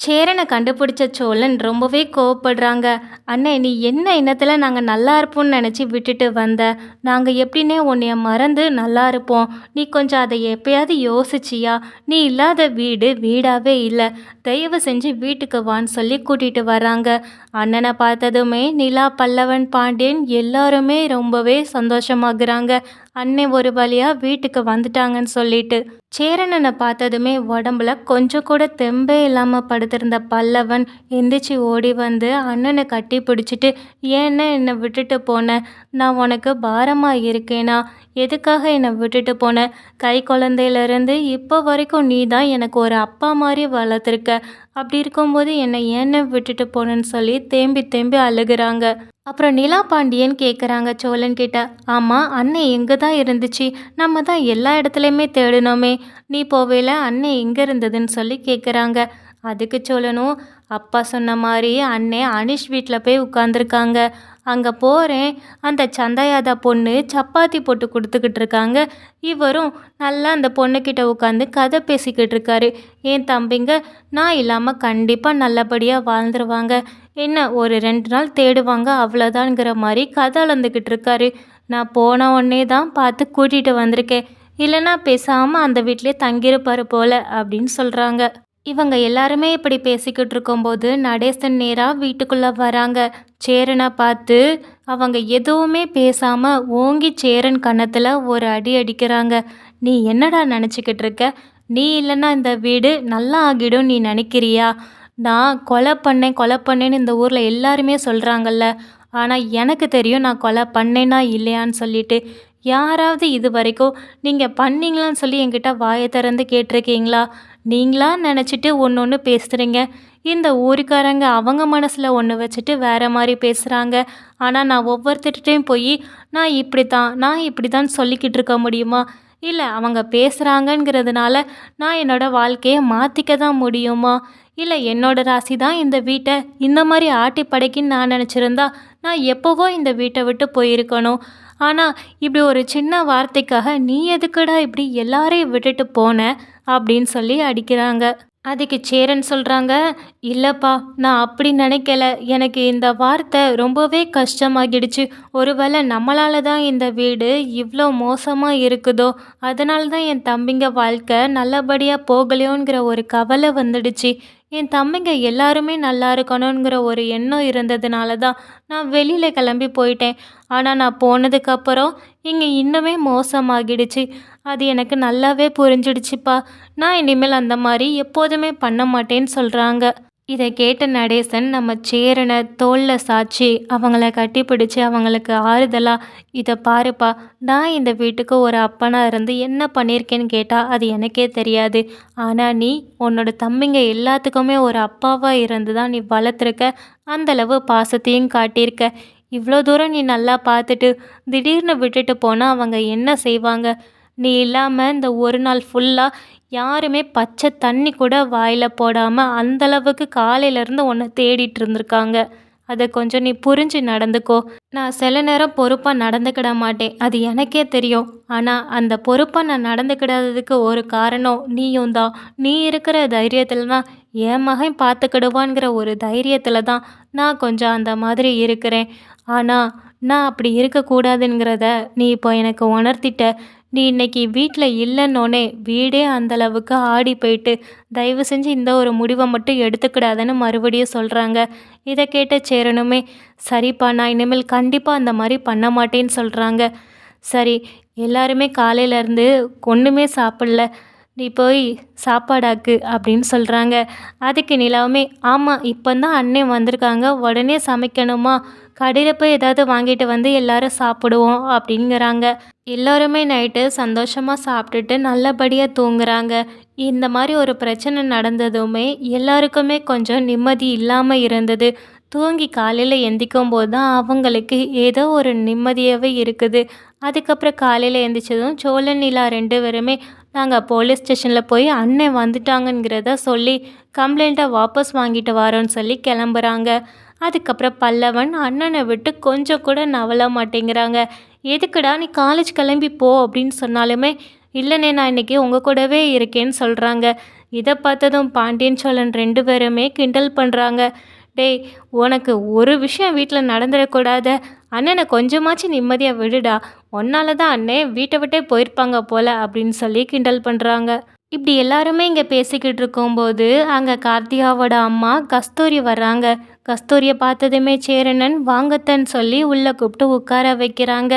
சேரனை கண்டுபிடிச்ச சோழன் ரொம்பவே கோவப்படுறாங்க. அண்ணே நீ என்ன எண்ணத்தில் நாங்கள் நல்லா இருப்போம்னு நினச்சி விட்டுட்டு வந்த? நாங்கள் எப்படின்னே உன்னைய மறந்து நல்லா இருப்போம். நீ கொஞ்சம் அதை எப்பயாவது யோசிச்சியா? நீ இல்லாத வீடு வீடாகவே இல்லை. தயவு செஞ்சு வீட்டுக்கு வான்னு சொல்லி கூட்டிகிட்டு வராங்க அண்ணனை பார்த்ததுமே நிலா பல்லவன் பாண்டியன் எல்லாருமே ரொம்பவே சந்தோஷமாகறாங்க. அன்னை ஒரு வழியாக வீட்டுக்கு வந்துட்டாங்கன்னு சொல்லிட்டு சேரணனை பார்த்ததுமே உடம்புல கொஞ்சம் கூட தெம்பே இல்லாமல் படுத்திருந்த பல்லவன் எந்திரிச்சு ஓடி வந்து அண்ணனை கட்டி பிடிச்சிட்டு ஏன்னா என்னை விட்டுட்டு போனேன் நான் உனக்கு பாரமாக இருக்கேனா? எதுக்காக என்னை விட்டுட்டு போன? கை குழந்தையிலேருந்து இப்போ வரைக்கும் நீ தான் எனக்கு ஒரு அப்பா மாதிரி வளர்த்துருக்க. அப்படி இருக்கும்போது என்னை ஏன்னு விட்டுட்டு போனேன்னு சொல்லி தேம்பி தேம்பி அழுகுறாங்க. அப்புறம் நிலா பாண்டியன் கேட்குறாங்க சோழன் கிட்ட. ஆமாம் அன்னை எங்கே தான் இருந்துச்சு. நம்ம தான் எல்லா இடத்துலையுமே தேடினோமே. நீ போவேல அன்னை எங்கே இருந்ததுன்னு சொல்லி கேட்குறாங்க அதுக்கு சோழனும் அப்பா சொன்ன மாதிரி அன்னை அனிஷ் வீட்டில் போய் உட்காந்துருக்காங்க அங்கே போகிறேன் அந்த சந்தாயாதா பொண்ணு சப்பாத்தி போட்டு கொடுத்துக்கிட்டு இருக்காங்க. இவரும் நல்லா அந்த பொண்ணுக்கிட்ட உட்காந்து கதை பேசிக்கிட்டு இருக்காரு. என் தம்பிங்க நான் இல்லாமல் கண்டிப்பாக நல்லபடியாக வாழ்ந்துருவாங்க. என்ன ஒரு ரெண்டு நாள் தேடுவாங்க அவ்வளோதான்ங்கிற மாதிரி கதை அளந்துக்கிட்டு இருக்காரு. நான் போன உடனே தான் பார்த்து கூட்டிகிட்டு வந்திருக்கேன். இல்லைன்னா பேசாமல் அந்த வீட்டிலே தங்கியிருப்பாரு போல் அப்படின்னு சொல்கிறாங்க இவங்க எல்லாருமே இப்படி பேசிக்கிட்டு இருக்கும்போது நடேசன் நேராக வீட்டுக்குள்ளே வராங்க. சேரனை பார்த்து அவங்க எதுவுமே பேசாமல் ஓங்கி சேரன் கன்னத்தில் ஒரு அடி அடிக்கிறாங்க. நீ என்னடா நினச்சிக்கிட்டு இருக்க? நீ இல்லைன்னா இந்த வீடு நல்லா ஆகிடும் நீ நினைக்கிறியா? நான் கொலை பண்ணேன் கொலை பண்ணேன்னு இந்த ஊரில் எல்லாருமே சொல்கிறாங்கல்ல ஆனால் எனக்கு தெரியும் நான் கொலை பண்ணேனா இல்லையான்னு சொல்லிட்டு யாராவது இது வரைக்கும் நீங்கள் பண்ணீங்களான்னு சொல்லி என்கிட்ட வாயை திறந்து கேட்டிருக்கீங்களா? நீங்களா நினச்சிட்டு ஒன்று ஒன்று பேசுகிறீங்க இந்த ஊருக்காரங்க அவங்க மனசில் ஒன்று வச்சுட்டு வேறு மாதிரி பேசுகிறாங்க ஆனால் நான் ஒவ்வொருத்தர்கிட்டையும் போய் நான் இப்படி தான் நான் இப்படி தான் சொல்லிக்கிட்டு இருக்க முடியுமா? இல்லை அவங்க பேசுகிறாங்கங்கிறதுனால நான் என்னோடய வாழ்க்கையை மாற்றிக்க தான் முடியுமா? இல்லை என்னோடய ராசி தான் இந்த வீட்டை இந்த மாதிரி ஆட்டி படைக்குன்னு நான் நினச்சிருந்தா நான் எப்போவோ இந்த வீட்டை விட்டு போயிருக்கணும். ஆனால் இப்படி ஒரு சின்ன வார்த்தைக்காக நீ எதுக்குடா இப்படி எல்லாரையும் விட்டுட்டு போன? அப்படின்னு சொல்லி அடிக்கிறாங்க. அதுக்கு சேரன் சொல்கிறாங்க இல்லைப்பா நான் அப்படி நினைக்கல. எனக்கு இந்த வார்த்தை ரொம்பவே கஷ்டமாகிடுச்சு. ஒருவேளை நம்மளால தான் இந்த வீடு இவ்வளோ மோசமாக இருக்குதோ? அதனால தான் என் தம்பிங்க வாழ்க்கை நல்லபடியாக போகலையோங்கிற ஒரு கவலை வந்துடுச்சு. என் தம்பிங்க எல்லாருமே நல்லா இருக்கணுங்கிற ஒரு எண்ணம் இருந்ததுனால தான் நான் வெளியில் கிளம்பி போயிட்டேன். ஆனால் நான் போனதுக்கப்புறம் இங்கே இன்னுமே மோசமாகிடுச்சு. அது எனக்கு நல்லாவே புரிஞ்சிடுச்சுப்பா. நான் இனிமேல் அந்த மாதிரி எப்போதுமே பண்ண மாட்டேன்னு சொல்கிறாங்க இதை கேட்ட நடேசன் நம்ம சேரனை தோளில் சாய்ச்சி அவங்கள கட்டிப்பிடிச்சு அவங்களுக்கு ஆறுதலாக இதை பாருப்பா நான் இந்த வீட்டுக்கு ஒரு அப்பனாக இருந்து என்ன பண்ணியிருக்கேன்னு கேட்டால் அது எனக்கே தெரியாது. ஆனால் நீ உன்னோட தம்பிங்க எல்லாத்துக்குமே ஒரு அப்பாவாக இருந்து தான் நீ வளர்த்துருக்க. அந்தளவு பாசத்தையும் காட்டியிருக்க. இவ்வளோ தூரம் நீ நல்லா பார்த்துட்டு திடீர்னு விட்டுட்டு போனால் அவங்க என்ன செய்வாங்க? நீ இல்லாமல் இந்த ஒரு நாள் ஃபுல்லாக யாருமே பச்சை தண்ணி கூட வாயில் போடாமல் அந்தளவுக்கு காலையிலேருந்து உன்னை தேடிட்டு இருந்திருக்காங்க. அதை கொஞ்சம் நீ புரிஞ்சு நடந்துக்கோ. நான் சில நேரம் பொறுப்பாக நடந்துக்கிட மாட்டேன். அது எனக்கே தெரியும். ஆனால் அந்த பொறுப்பாக நான் நடந்துக்கிடாததுக்கு ஒரு காரணம் நீயும் தான். நீ இருக்கிற தைரியத்தில் தான் என் மகன் பார்த்துக்கிடுவான்ங்கிற ஒரு தைரியத்தில் தான் நான் கொஞ்சம் அந்த மாதிரி இருக்கிறேன். ஆனால் நான் அப்படி இருக்கக்கூடாதுங்கிறத நீ இப்போ எனக்கு உணர்த்திட்ட. நீ இன்னைக்கு வீட்டில் இல்லைன்னொன்னே வீடே அந்தளவுக்கு ஆடி போயிட்டு தயவு செஞ்சு இந்த ஒரு முடிவை மட்டும் எடுத்துக்கிடாதன்னு மறுபடியும் சொல்கிறாங்க இதை கேட்ட சேரனுமே சரிப்பா நான் இனிமேல் கண்டிப்பாக அந்த மாதிரி பண்ண மாட்டேன்னு சொல்கிறாங்க சரி எல்லாருமே காலையிலேருந்து ஒன்றுமே சாப்பிடல. நீ போய் சாப்பாடாக்கு அப்படின்னு சொல்கிறாங்க அதுக்கு நிலாவுமே ஆமாம் இப்போ தான் அண்ணன் வந்திருக்காங்க. உடனே சமைக்கணுமா? கடையில் போய் ஏதாவது வாங்கிட்டு வந்து எல்லாரும் சாப்பிடுவோம் அப்படிங்கிறாங்க. எல்லோருமே நைட்டு சந்தோஷமாக சாப்பிட்டுட்டு நல்லபடியாக தூங்குறாங்க. இந்த மாதிரி ஒரு பிரச்சனை நடந்ததுமே எல்லாருக்குமே கொஞ்சம் நிம்மதி இல்லாமல் இருந்தது. தூங்கி காலையில் எந்திக்கும் போது தான் அவங்களுக்கு ஏதோ ஒரு நிம்மதியாகவே இருக்குது. அதுக்கப்புறம் காலையில் எந்திரிச்சதும் சோழன் நிலா ரெண்டு பேருமே நாங்கள் போலீஸ் ஸ்டேஷனில் போய் அண்ணன் வந்துட்டாங்கங்கிறத சொல்லி கம்ப்ளைண்ட்டை வாபஸ் வாங்கிட்டு வரோன்னு சொல்லி கிளம்புறாங்க. அதுக்கப்புறம் பல்லவன் அண்ணனை விட்டு கொஞ்சம் கூட நவல மாட்டேங்கிறாங்க. எதுக்குடா நீ காலேஜ் கிளம்பி போ அப்படின்னு சொன்னாலுமே இல்லைண்ணே நான் இன்றைக்கி உங்கள் கூடவே இருக்கேன்னு சொல்கிறாங்க இதை பார்த்ததும் பாண்டியன் சோழன் ரெண்டு பேருமே கிண்டல் பண்ணுறாங்க டேய் உனக்கு ஒரு விஷயம் வீட்டில் நடந்துடக்கூடாத. அண்ணனை கொஞ்சமாச்சும் நிம்மதியாக விடுடா. உன்னால தான் அண்ணே வீட்டை விட்டே போயிருப்பாங்க போல அப்படின்னு சொல்லி கிண்டல் பண்ணுறாங்க இப்படி எல்லாருமே இங்கே பேசிக்கிட்டு இருக்கும்போது அங்கே கார்த்திகாவோட அம்மா கஸ்தூரி வர்றாங்க. கஸ்தூரியை பார்த்ததுமே சேரணன் வாங்கத்தன்னு சொல்லி உள்ளே கூப்பிட்டு உட்கார வைக்கிறாங்க.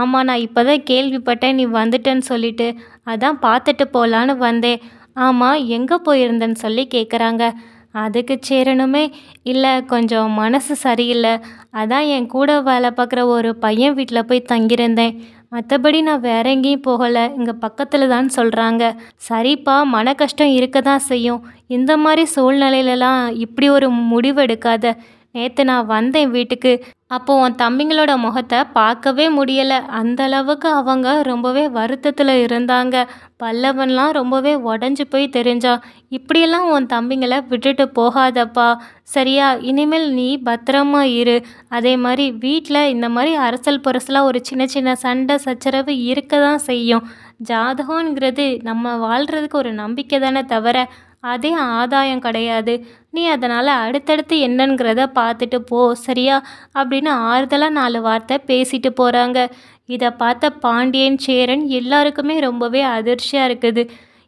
ஆமாம் நான் இப்போ தான் கேள்விப்பட்டேன் நீ வந்துட்டேன்னு சொல்லிட்டு. அதான் பார்த்துட்டு போகலான்னு வந்தேன். ஆமாம் எங்கே போயிருந்தேன்னு சொல்லி கேட்குறாங்க அதுக்கு சேரணுமே? இல்லை கொஞ்சம் மனசு சரியில்லை. அதான் என் கூட வேலை பார்க்குற ஒரு பையன் வீட்டில் போய் தங்கியிருந்தேன். மற்றபடி நான் வேற எங்கேயும் போகலை. இங்கே பக்கத்தில் தான் சொல்கிறாங்க சரிப்பா மன கஷ்டம் இருக்க தான் செய்யும். இந்த மாதிரி சூழ்நிலையிலலாம் இப்படி ஒரு முடிவு எடுக்காத. நேற்று நான் வந்தேன் வீட்டுக்கு. அப்போ உன் தம்பிங்களோட முகத்தை பார்க்கவே முடியலை. அந்த அளவுக்கு அவங்க ரொம்பவே வருத்தத்தில் இருந்தாங்க. பல்லவன்லாம் ரொம்பவே உடஞ்சி போய் தெரிஞ்சான் இப்படியெல்லாம் உன் தம்பிங்களை விட்டுட்டு போகாதப்பா. சரியா? இனிமேல் நீ பத்திரமா இரு. அதே மாதிரி வீட்டில் இந்த மாதிரி அரசல் புரசலாக ஒரு சின்ன சின்ன சண்டை சச்சரவு இருக்க தான் செய்யும். ஜாதகங்கிறது நம்ம வாழ்கிறதுக்கு ஒரு நம்பிக்கை தானே தவிர அதே ஆதாயம் கிடையாது. நீ அதனால் அடுத்தடுத்து என்னங்கிறத பார்த்துட்டு போ சரியா? அப்படின்னு ஆறுதலாக நாலு வார்த்தை பேசிட்டு போகிறாங்க இதை பார்த்த பாண்டியன் சேரன் எல்லாருக்குமே ரொம்பவே அதிர்ச்சியாக இருக்குது.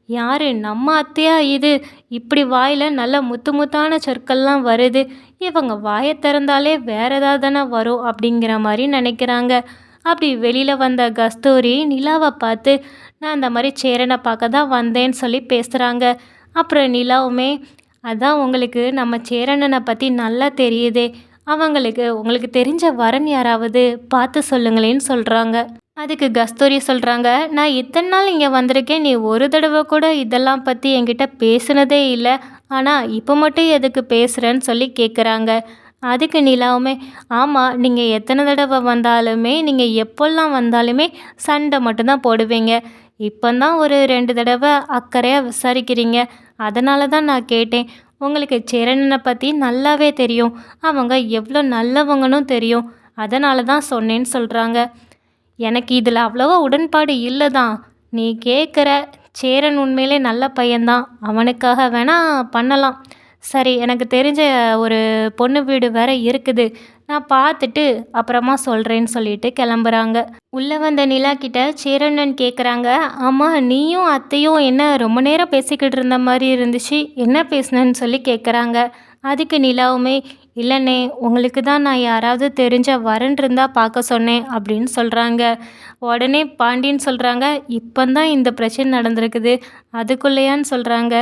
யார் நம்ம அத்தையா இது? இப்படி வாயில் நல்ல முத்து முத்தான சொற்கள்லாம் வருது. இவங்க வாயை திறந்தாலே வேற ஏதாவது தானே வரும் அப்படிங்கிற மாதிரி நினைக்கிறாங்க. அப்படி வெளியில் வந்த கஸ்தூரி நிலாவை பார்த்து நான் அந்த மாதிரி சேரனை பார்க்க தான் வந்தேன்னு சொல்லி பேசுகிறாங்க அப்புறம் நிலாவுமே அதான் உங்களுக்கு நம்ம சேரணனை பற்றி நல்லா தெரியுதே. அவங்களுக்கு உங்களுக்கு தெரிஞ்ச வரன் யாராவது பார்த்து சொல்லுங்களேன்னு சொல்கிறாங்க அதுக்கு கஸ்தூரி சொல்கிறாங்க நான் இத்தனை நாள் இங்கே வந்திருக்கேன். நீ ஒரு தடவை கூட இதெல்லாம் பற்றி என்கிட்ட பேசுனதே இல்லை. ஆனால் இப்போ மட்டும் எதுக்கு பேசுகிறேன்னு சொல்லி கேட்குறாங்க அதுக்கு நிலாவுமே ஆமாம் நீங்கள் எத்தனை தடவை வந்தாலுமே நீங்கள் எப்போல்லாம் வந்தாலுமே சண்டை மட்டும்தான் போடுவீங்க. இப்போ தான் ஒரு ரெண்டு தடவை அக்கறையாக விசாரிக்கிறீங்க. அதனால தான் நான் கேட்டேன். உங்களுக்கு சரணனை பற்றி நல்லாவே தெரியும். அவங்க எவ்வளோ நல்லவங்கன்னு தெரியும். அதனால தான் சொன்னேன்னு சொல்கிறாங்க எனக்கு இதில் அவ்வளோவா உடன்பாடு இல்லை தான். நீ கேட்குற சேரன் உண்மையிலே நல்ல பையன்தான் அவனுக்காக வேணால் பண்ணலாம். சரி எனக்கு தெரிஞ்ச ஒரு பொண்ணு வீடு வேற இருக்குது. நான் பார்த்துட்டு அப்புறமா சொல்கிறேன்னு சொல்லிட்டு கிளம்புறாங்க. உள்ளே வந்த நிலா கிட்ட சேரண்ணன் கேட்குறாங்க ஆமாம் நீயும் அத்தையும் என்ன ரொம்ப நேரம் பேசிக்கிட்டு இருந்த மாதிரி இருந்துச்சு என்ன பேசுனேன்னு சொல்லி கேட்குறாங்க அதுக்கு நிலாவுமே இல்லைண்ணே உங்களுக்கு தான் நான் யாராவது தெரிஞ்ச வரன் இருந்தால் பார்க்க சொன்னேன் அப்படின்னு சொல்கிறாங்க உடனே பாண்டின்னு சொல்கிறாங்க இப்போ தான் இந்த பிரச்சனை நடந்திருக்குது அதுக்குள்ளேயான்னு சொல்கிறாங்க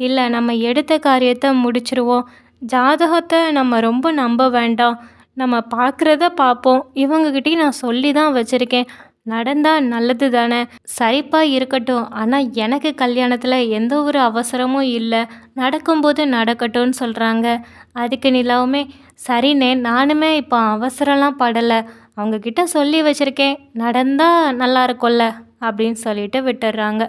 இல்லை நம்ம எடுத்த காரியத்தை முடிச்சிருவோம். ஜாதகத்தை நம்ம ரொம்ப நம்ப வேண்டாம். நம்ம பார்க்குறத பார்ப்போம். இவங்கக்கிட்டேயும் நான் சொல்லி தான் வச்சுருக்கேன். நடந்தால் நல்லது தானே சரிப்பாக இருக்கட்டும். ஆனால் எனக்கு கல்யாணத்தில் எந்த ஒரு அவசரமும் இல்லை. நடக்கும்போது நடக்கட்டும்னு சொல்கிறாங்க அதுக்கு நிலாவுமே சரிண்ணே நானுமே இப்போ அவசரம்லாம் படலை. அவங்கக்கிட்ட சொல்லி வச்சுருக்கேன். நடந்தால் நல்லா இருக்கும்ல? அப்படின்னு சொல்லிட்டு விட்டுடுறாங்க.